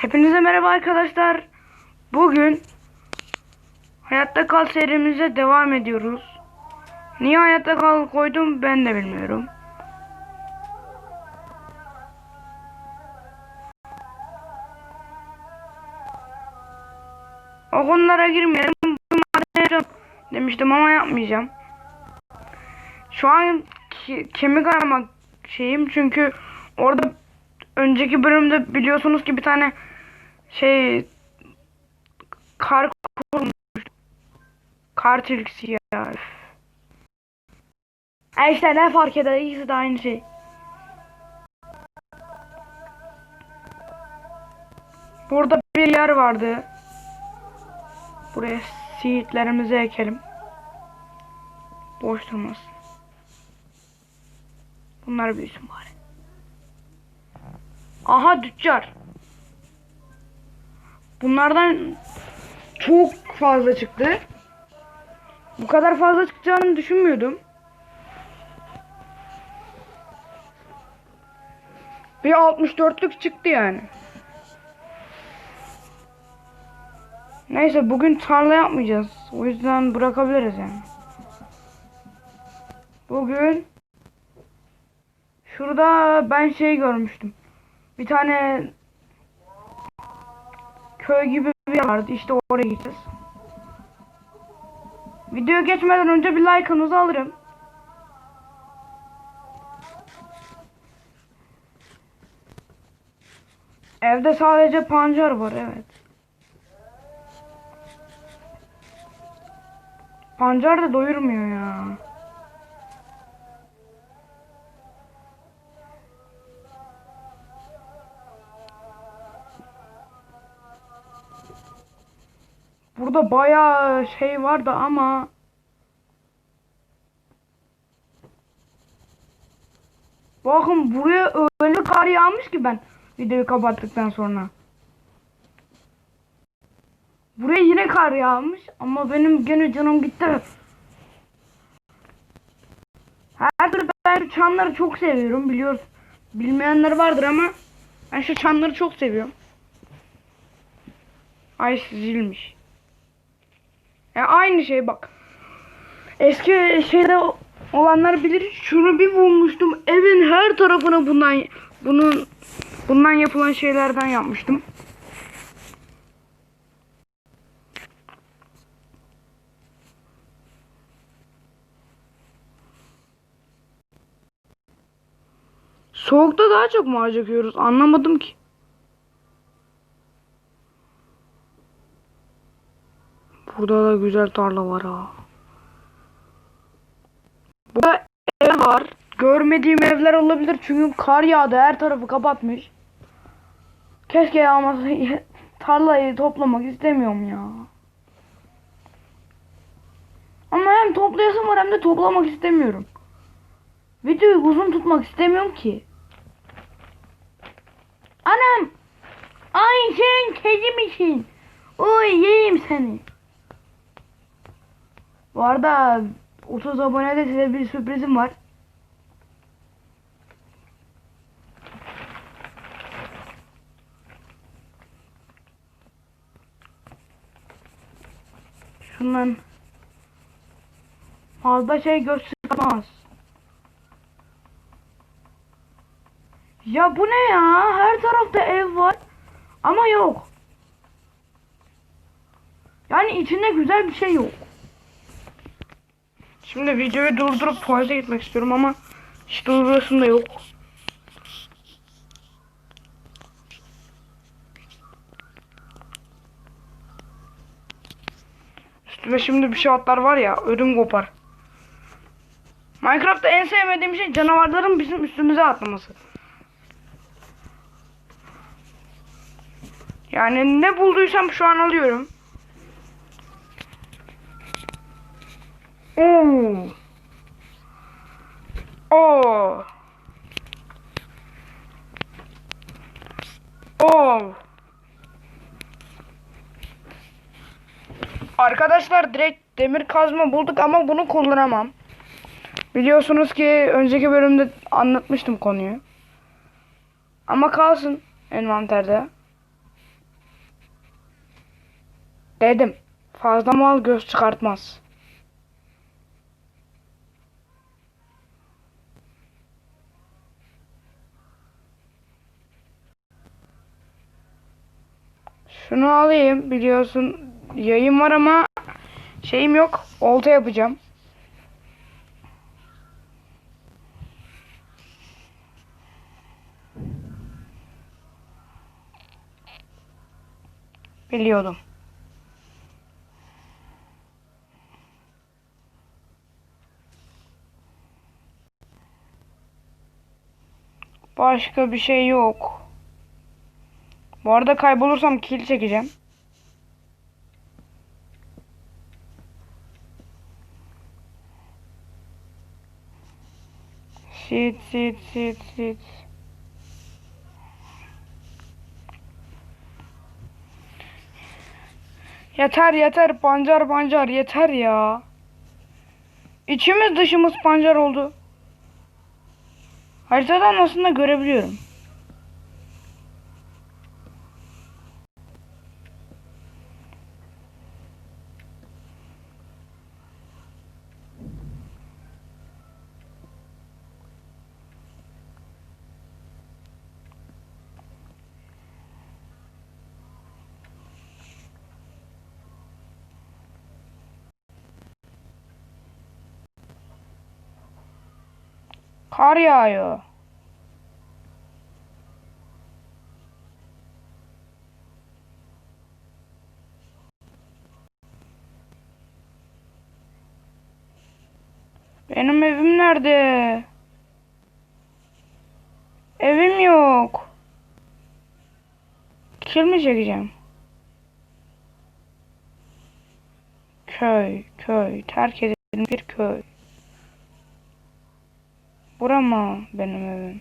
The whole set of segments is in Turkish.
Hepinize merhaba arkadaşlar. Bugün Hayatta Kal serimize devam ediyoruz. Niye Hayatta Kal koydum ben de bilmiyorum. O konulara girmeyelim. Demiştim ama yapmayacağım. Şu an ke- kemik aramak şeyim çünkü orada önceki bölümde biliyorsunuz ki bir tane şey kar. Kar tilkisi ya. E işte ne fark eder ikisi de aynı şey. Burada bir yer vardı. Buraya siitlerimizi ekelim. Boş durmasın. Bunlar büyüsün bari. Aha tüccar. Bunlardan çok fazla çıktı. Bu kadar fazla çıkacağını düşünmüyordum. Bir 64'lük çıktı yani. Neyse bugün tarla yapmayacağız. O yüzden bırakabiliriz yani. Bugün şurada ben şey görmüştüm. Bir tane köy gibi bir yer vardı. İşte oraya gideceğiz. Videoya geçmeden önce bir like'ınızı alırım. Evde sadece pancar var evet. Pancar da doyurmuyor ya. Burada bayağı şey vardı ama Bakın buraya öyle kar yağmış ki ben videoyu kapattıktan sonra. Buraya yine kar yağmış ama benim gene canım gitti. Her türlü ben çanları çok seviyorum biliyoruz. Bilmeyenler vardır ama ben şu çanları çok seviyorum. Ay zilmiş. Ya aynı şey bak. Eski şeyde olanlar bilir. Şunu bir bulmuştum. Evin her tarafını bundan bunun bundan yapılan şeylerden yapmıştım. Soğukta daha çok mu acıkıyoruz? Anlamadım ki. Burada da güzel tarla var ha. Burada ev var. Görmediğim evler olabilir çünkü kar yağdı her tarafı kapatmış. Keşke yağmasa tarlayı toplamak istemiyorum ya. Ama hem toplayasım var hem de toplamak istemiyorum. Videoyu uzun tutmak istemiyorum ki. Anam! Ay sen kedi misin? Oy yiyeyim seni. Bu arada 30 abonede size bir sürprizim var. Şundan fazla şey göstermez. Ya bu ne ya? Her tarafta ev var ama yok. Yani içinde güzel bir şey yok. Şimdi videoyu durdurup tuvalete gitmek istiyorum ama hiç durdurasım da yok. Üstüme şimdi bir şey atlar var ya ödüm kopar. Minecraft'ta en sevmediğim şey canavarların bizim üstümüze atlaması. Yani ne bulduysam şu an alıyorum. Arkadaşlar direkt demir kazma bulduk ama bunu kullanamam. Biliyorsunuz ki önceki bölümde anlatmıştım konuyu. Ama kalsın envanterde. Dedim. Fazla mal göz çıkartmaz. Şunu alayım. Biliyorsun yayın var ama şeyim yok. Olta yapacağım. Biliyordum. Başka bir şey yok. Bu arada kaybolursam kill çekeceğim. Sit sit sit sit. Yeter yeter pancar pancar yeter ya. İçimiz dışımız pancar oldu. Haritadan aslında görebiliyorum. Kar yağıyor. Benim evim nerede? Evim yok. Kill mi çekeceğim? Köy, köy, terk edilmiş bir köy. Bura mı benim evim?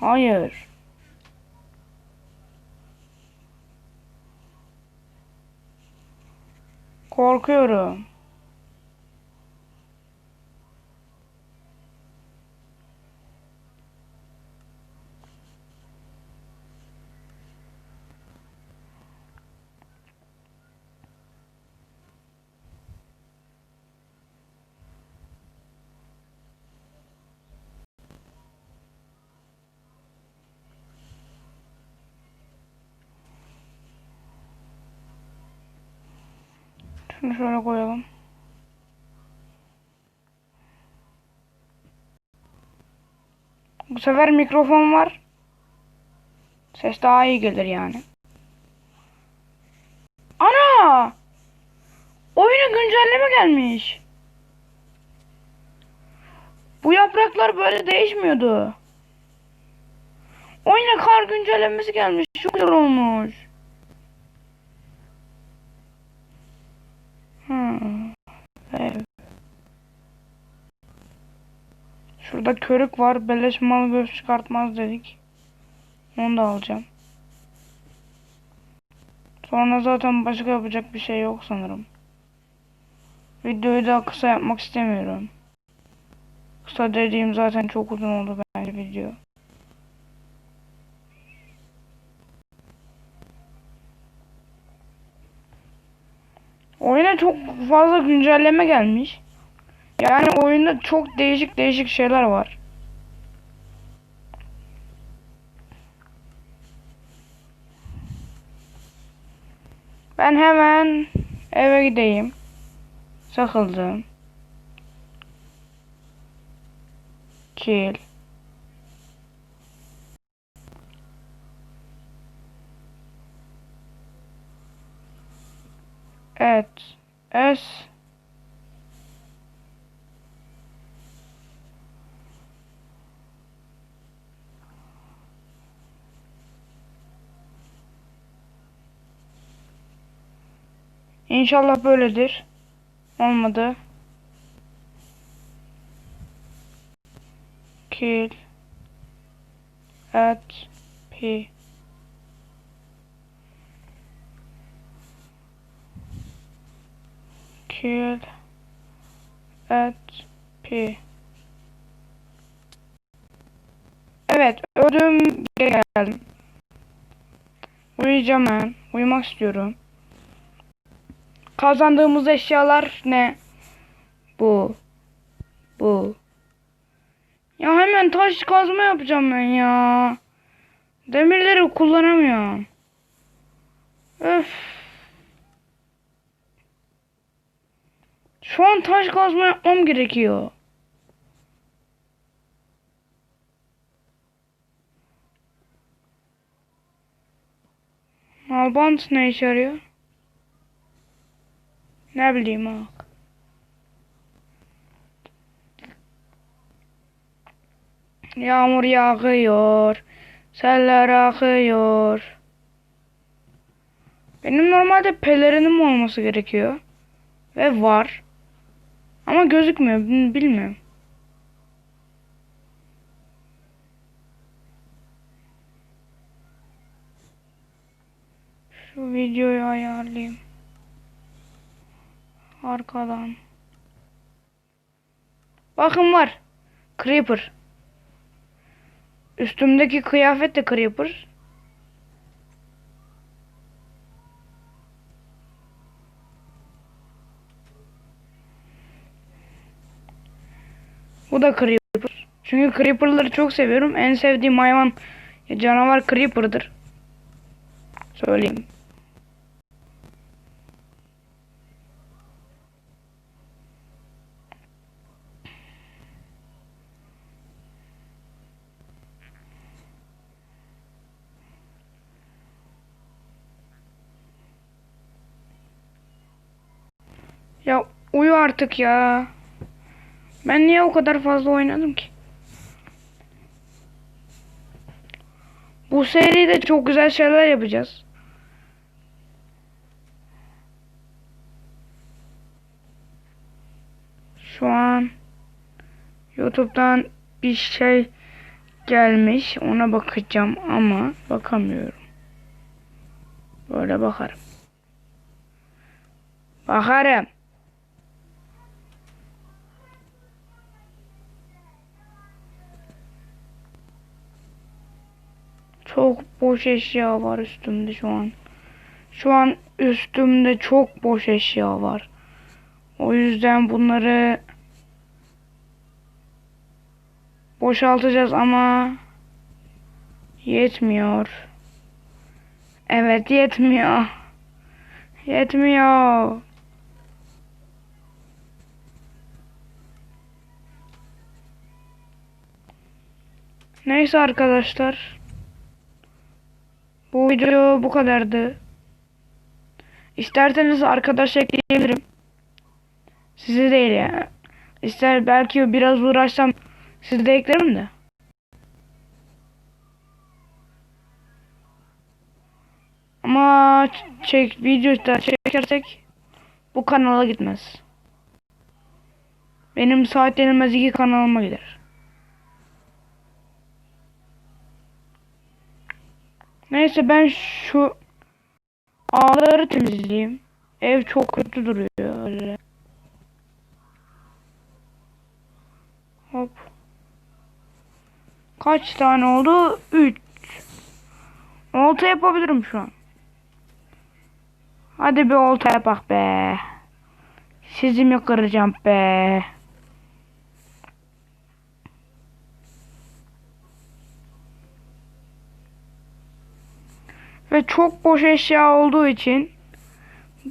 Hayır. Korkuyorum. Şunu şöyle koyalım. Bu sefer mikrofon var. Ses daha iyi gelir yani. Ana! Oyuna güncelleme gelmiş. Bu yapraklar böyle değişmiyordu. Oyuna kar güncellemesi gelmiş. Çok güzel olmuş. Hmm. Evet. Şurada körük var. Beleş mal göz çıkartmaz dedik. Onu da alacağım. Sonra zaten başka yapacak bir şey yok sanırım. Videoyu daha kısa yapmak istemiyorum. Kısa dediğim zaten çok uzun oldu bence video. Oyuna çok fazla güncelleme gelmiş. Yani oyunda çok değişik değişik şeyler var. Ben hemen eve gideyim. Sıkıldım. Kill. Es. İnşallah böyledir. Olmadı. Kill. At. P. Kill. At. P. Evet. Öldüm. Geri geldim. Uyuyacağım ben. Uyumak istiyorum. kazandığımız eşyalar ne? Bu. Bu. Ya hemen taş kazma yapacağım ben ya. Demirleri kullanamıyorum. Öf. Şu an taş kazma yapmam gerekiyor. Albant ne işe yarıyor? Ne bileyim ha. Yağmur yağıyor. Seller akıyor. Benim normalde pelerinim olması gerekiyor. Ve var. Ama gözükmüyor. bil- Bilmiyorum. Şu videoyu ayarlayayım. Arkadan. Bakın var. Creeper. Üstümdeki kıyafet de Creeper. Bu da Creeper. Çünkü Creeper'ları çok seviyorum. En sevdiğim hayvan canavar Creeper'dır. Söyleyeyim. Ya uyu artık ya. Ben niye o kadar fazla oynadım ki? Bu seride çok güzel şeyler yapacağız. Şu an YouTube'dan bir şey gelmiş. Ona bakacağım ama bakamıyorum. Böyle bakarım. Bakarım. Çok boş eşya var üstümde şu an. Şu an üstümde çok boş eşya var. O yüzden bunları boşaltacağız ama yetmiyor. Evet yetmiyor. Yetmiyor. Neyse arkadaşlar. Bu video bu kadardı. İsterseniz arkadaş ekleyebilirim. Sizi değil ya. İster belki biraz uğraşsam sizi de eklerim de. Ama çek video da çekersek bu kanala gitmez. Benim saat denilmez iki kanalıma gider. Neyse ben şu ağları temizleyeyim. Ev çok kötü duruyor öyle. Hop. Kaç tane oldu? 3. Olta yapabilirim şu an. Hadi bir olta yapak be. Sizi mi kıracağım be. Ve çok boş eşya olduğu için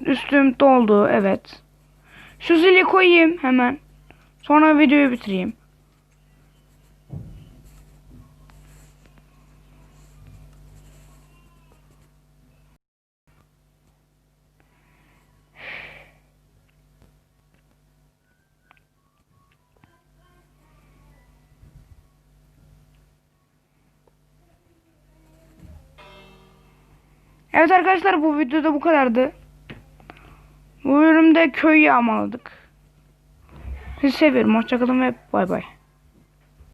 üstüm doldu evet. Şu zili koyayım hemen. Sonra videoyu bitireyim. Evet arkadaşlar bu videoda bu kadardı. Bu bölümde köy yağmaladık. Sizi seviyorum. Hoşçakalın ve bay bay.